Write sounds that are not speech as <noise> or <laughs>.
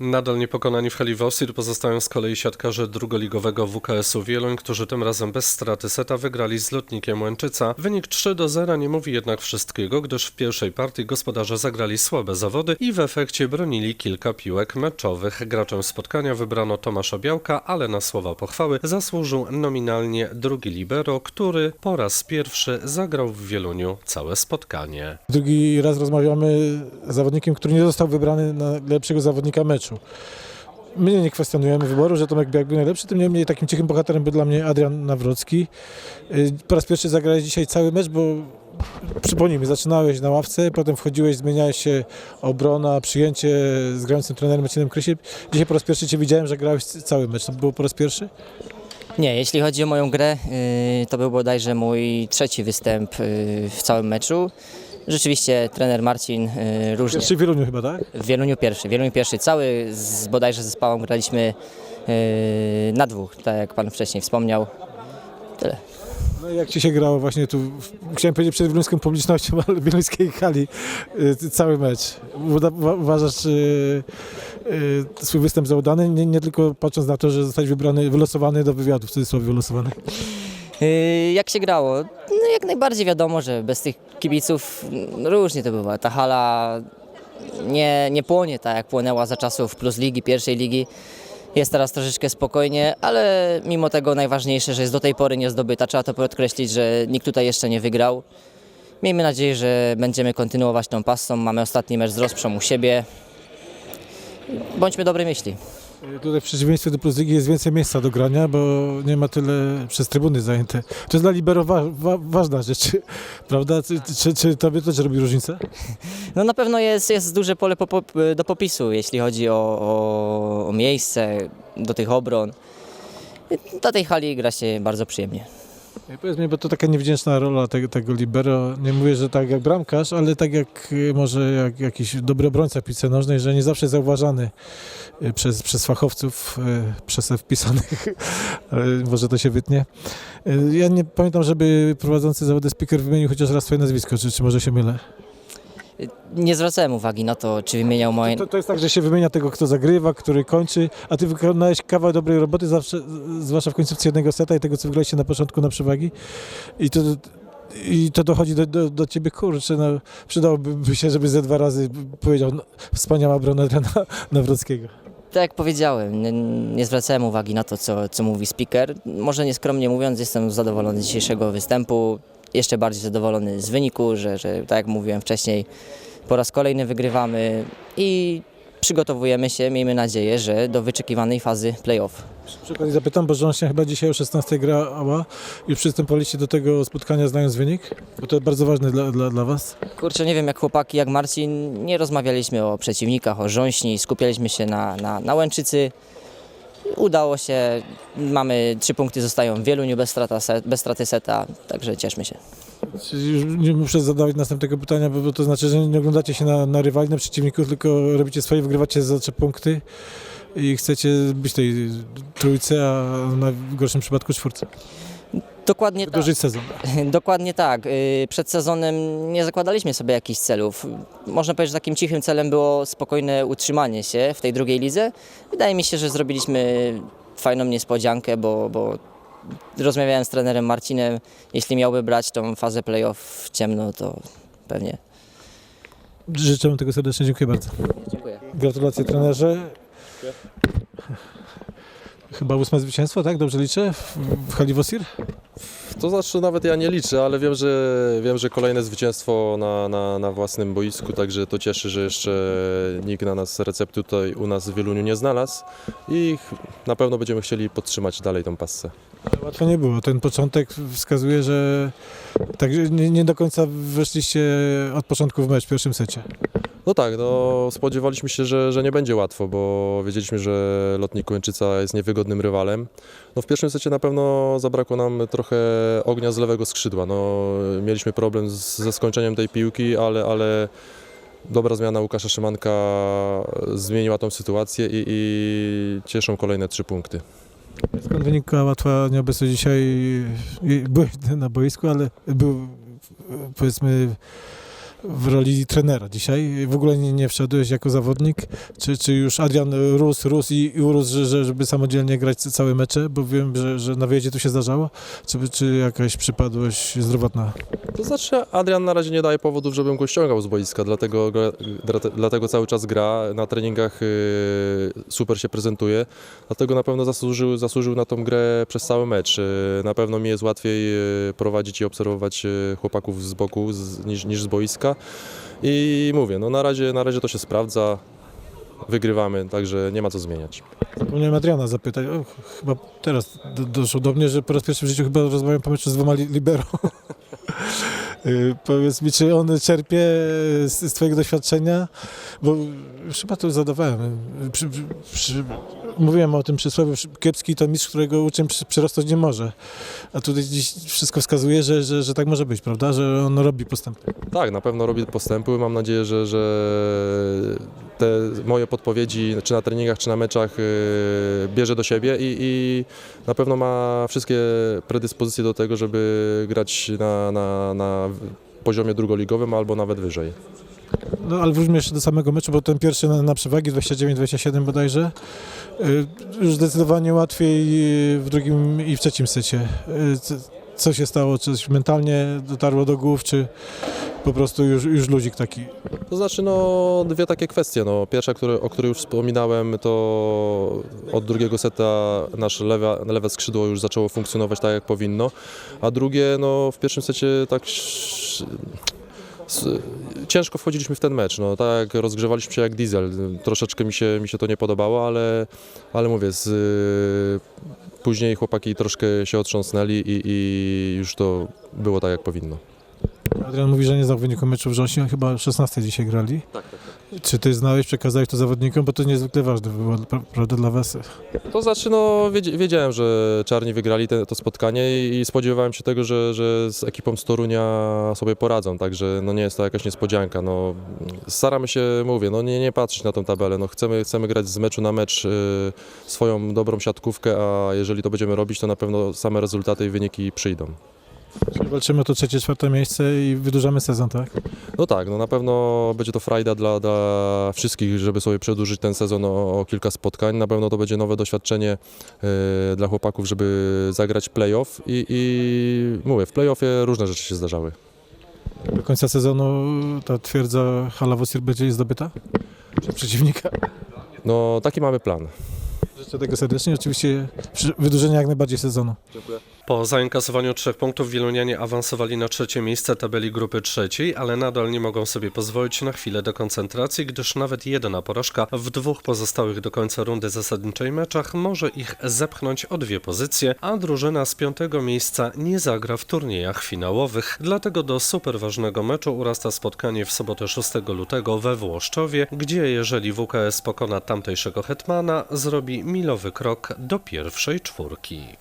Nadal niepokonani w hali Wosir pozostają z kolei siatkarze drugoligowego WKS-u Wieluń, którzy tym razem bez straty seta wygrali z lotnikiem Łęczyca. Wynik 3 do 0 nie mówi jednak wszystkiego, gdyż w pierwszej partii gospodarze zagrali słabe zawody i w efekcie bronili kilka piłek meczowych. Graczem spotkania wybrano Tomasza Białka, ale na słowa pochwały zasłużył nominalnie drugi libero, który po raz pierwszy zagrał w Wieluniu całe spotkanie. Drugi raz rozmawiamy z zawodnikiem, który nie został wybrany na lepszego zawodnika meczu. My nie kwestionujemy wyboru, że Tomek Białek był najlepszy, tym niemniej takim cichym bohaterem był dla mnie Adrian Nawrocki. Y, Po raz pierwszy zagrałeś dzisiaj cały mecz, bo przypomnijmy, zaczynałeś na ławce, potem wchodziłeś, zmieniałeś się obrona, przyjęcie z grającym trenerem Marcinem Krysiem. Dzisiaj po raz pierwszy Cię widziałem, że grałeś cały mecz. To było po raz pierwszy? Nie, jeśli chodzi o moją grę, yy, to był bodajże mój trzeci występ yy, w całym meczu. Rzeczywiście trener Marcin yy, różnie. Pierwszy w Wieluniu chyba, tak? W Wieluniu pierwszy. W Wieluniu pierwszy. Cały z bodajże zespołem graliśmy yy, na dwóch, tak jak pan wcześniej wspomniał. Tyle. No i jak Ci się grało właśnie tu, w- chciałem powiedzieć przed wieluńską publicznością, ale w wieluńskiej hali y, cały mecz. Uda- uwa- Uważasz y, y, swój występ za udany, nie, nie tylko patrząc na to, że zostałeś wybrany, wylosowany do wywiadu, w cudzysłowie wylosowany. Yy, jak się grało? No jak najbardziej wiadomo, że bez tych kibiców no, różnie to bywa. Ta hala nie, nie płonie tak jak płonęła za czasów Plus Ligi, pierwszej ligi. Jest teraz troszeczkę spokojnie, ale mimo tego najważniejsze, że jest do tej pory nie zdobyta. Trzeba to podkreślić, że nikt tutaj jeszcze nie wygrał. Miejmy nadzieję, że będziemy kontynuować tą pasą. Mamy ostatni mecz z Rozprzą u siebie. Bądźmy dobrej myśli. Y, Tutaj w przeciwieństwie do Plus Ligi jest więcej miejsca do grania, bo nie ma tyle przez trybuny zajęte. To jest dla libero wa, wa, ważna rzecz, <laughs> prawda? Czy, czy, czy tobie to też robi różnicę? <laughs> No na pewno jest, jest duże pole po, po, do popisu, jeśli chodzi o, o, o miejsce do tych obron. Do tej hali gra się bardzo przyjemnie. Powiedz mi, bo to taka niewdzięczna rola tego, tego libero. Nie mówię, że tak jak bramkarz, ale tak jak y, może jak jakiś dobry obrońca piłce nożnej, że nie zawsze jest zauważany y, przez, przez fachowców, y, przez wpisanych, <laughs> ale może to się wytnie. Ja nie pamiętam, żeby prowadzący zawody speaker wymienił chociaż raz swoje nazwisko, czy, czy może się mylę? Nie zwracałem uwagi na to, czy wymieniał moje... To, to jest tak, że się wymienia tego, kto zagrywa, który kończy, a ty wykonałeś kawał dobrej roboty, zawsze, zwłaszcza w końcówce jednego seta i tego, co wygraliście na początku na przewagi. I to, i to dochodzi do, do, do ciebie, kurczę, no, przydałoby się, żeby ze dwa razy powiedział no, wspaniała obrona Adriana <laughs> Nawrockiego. Tak jak powiedziałem, nie, nie zwracałem uwagi na to, co, co mówi speaker. Może nieskromnie mówiąc, jestem zadowolony z dzisiejszego występu. Jeszcze bardziej zadowolony z wyniku, że, że tak jak mówiłem wcześniej, po raz kolejny wygrywamy i przygotowujemy się, miejmy nadzieję, że do wyczekiwanej fazy playoff. Przy okazji zapytam, bo żon się chyba dzisiaj o 16 grała. Już przystępowaliście do tego spotkania znając wynik? Bo to bardzo ważne dla, dla, dla was. Kurczę, nie wiem jak chłopaki, jak Marcin, nie rozmawialiśmy o przeciwnikach, o rząśni, skupialiśmy się na, na, na Łęczycy. Udało się, mamy trzy punkty, zostają w Wieluniu bez, strata bez straty seta, także cieszmy się. Już nie muszę zadawać następnego pytania, bo, to znaczy, że nie oglądacie się na, na rywali, na przeciwników, tylko robicie swoje, wygrywacie za trzy punkty i chcecie być tej trójce, a w gorszym przypadku czwórce. <laughs> Dokładnie tak. Sezon. Dokładnie tak. Przed sezonem nie zakładaliśmy sobie jakichś celów. Można powiedzieć, że takim cichym celem było spokojne utrzymanie się w tej drugiej lidze. Wydaje mi się, że zrobiliśmy fajną niespodziankę, bo, bo rozmawiałem z trenerem Marcinem. Jeśli miałby brać tą fazę playoff w ciemno, to pewnie. Życzę wam tego serdecznie, dziękuję bardzo. Dziękuję. Gratulacje trenerze. Chyba ósme zwycięstwo, tak? Dobrze liczę? W, w hali Wosir? To znaczy nawet ja nie liczę, ale wiem, że, wiem, że kolejne zwycięstwo na, na, na własnym boisku, także to cieszy, że jeszcze nikt na nas recepty tutaj u nas w Wieluniu nie znalazł i na pewno będziemy chcieli podtrzymać dalej tą passę. Łatwo nie było. Ten początek wskazuje, że tak, nie, nie do końca weszliście od początku w mecz w pierwszym secie. No tak, no spodziewaliśmy się, że, że nie będzie łatwo, bo wiedzieliśmy, że Lotnik Łęczyca jest niewygodnym rywalem. No w pierwszym secie na pewno zabrakło nam trochę ognia z lewego skrzydła. No, mieliśmy problem z, ze skończeniem tej piłki, ale, ale dobra zmiana Łukasza Szymanka zmieniła tą sytuację i, i cieszą kolejne trzy punkty. Skąd wynika łatwa nieobecność dzisiaj? Byłeś na boisku, ale był powiedzmy w roli trenera dzisiaj. W ogóle nie, nie wszedłeś jako zawodnik? Czy, czy już Adrian rósł, rósł i, i urósł, że, że, żeby samodzielnie grać całe mecze? Bo wiem, że, że na wyjeździe to się zdarzało. Czy, czy jakaś przypadłość zdrowotna? To znaczy Adrian na razie nie daje powodów, żebym go ściągał z boiska, dlatego, dlatego cały czas gra, na treningach y, super się prezentuje, dlatego na pewno zasłużył, zasłużył na tą grę przez cały mecz. Y, Na pewno mi jest łatwiej y, prowadzić i obserwować chłopaków z boku niż, niż z boiska i mówię, no na razie, na razie to się sprawdza, wygrywamy, także nie ma co zmieniać. Zapomniałem Adriana zapytać. O, chyba teraz do, doszło do mnie, że po raz pierwszy w życiu chyba rozmawiam po meczu z dwoma li- libero. <laughs> Y, Powiedz mi, czy on czerpie z, z Twojego doświadczenia? Bo chyba to zadawałem. Przy, przy, mówiłem o tym przysłowie, przy- kiepski to mistrz, którego uczeń przy- przyrosnąć nie może. A tutaj dziś wszystko wskazuje, że, że, że tak może być, prawda? Że on robi postępy. Tak, na pewno robi postępy. Mam nadzieję, że, że te moje podpowiedzi, czy na treningach, czy na meczach, yy, bierze do siebie i, i na pewno ma wszystkie predyspozycje do tego, żeby grać na, na, na poziomie drugoligowym albo nawet wyżej. No ale wróćmy jeszcze do samego meczu, bo ten pierwszy na, na przewagi 29-27 bodajże. Y, Już zdecydowanie łatwiej y, w drugim i w trzecim secie. Y, Co się stało? Czy coś mentalnie dotarło do głów, czy po prostu już, już luzik taki? To znaczy, no, dwie takie kwestie. No, pierwsza, które, o której już wspominałem, to od drugiego seta nasze lewe, lewe skrzydło już zaczęło funkcjonować tak, jak powinno, a drugie, no, w pierwszym secie tak ciężko wchodziliśmy w ten mecz. No, tak rozgrzewaliśmy się jak diesel. Troszeczkę mi się, mi się to nie podobało, ale, ale mówię, z, później chłopaki troszkę się otrząsnęli i, i już to było tak, jak powinno. Adrian mówi, że nie znał wyniku meczu września, chyba 16 dzisiaj grali. Tak, tak. Czy ty znałeś, przekazałeś to zawodnikom, bo to niezwykle ważne było, pra- prawda, dla was? To znaczy, no wiedz- wiedziałem, że Czarni wygrali te, to spotkanie i spodziewałem się tego, że, że z ekipą z Torunia sobie poradzą, także no nie jest to jakaś niespodzianka. No, staramy się, mówię, no nie, nie patrzeć na tą tabelę, no chcemy, chcemy grać z meczu na mecz y, swoją dobrą siatkówkę, a jeżeli to będziemy robić, to na pewno same rezultaty i wyniki przyjdą. Czyli walczymy o to trzecie, czwarte miejsce i wydłużamy sezon, tak? No tak, no na pewno będzie to frajda dla, dla wszystkich, żeby sobie przedłużyć ten sezon o, o kilka spotkań. Na pewno to będzie nowe doświadczenie e, dla chłopaków, żeby zagrać playoff i, i mówię, w playoffie różne rzeczy się zdarzały. Do końca sezonu ta twierdza Halawosir będzie zdobyta? Przez przeciwnika? No taki mamy plan. Życzę tego serdecznie. Oczywiście wydłużenia jak najbardziej sezonu. Po zainkasowaniu trzech punktów Wielunianie awansowali na trzecie miejsce tabeli grupy trzeciej, ale nadal nie mogą sobie pozwolić na chwilę do koncentracji, gdyż nawet jedna porażka w dwóch pozostałych do końca rundy zasadniczej meczach może ich zepchnąć o dwie pozycje, a drużyna z piątego miejsca nie zagra w turniejach finałowych. Dlatego do super ważnego meczu urasta spotkanie w sobotę 6 lutego we Włoszczowie, gdzie jeżeli WKS pokona tamtejszego hetmana, zrobi milowy krok do pierwszej czwórki.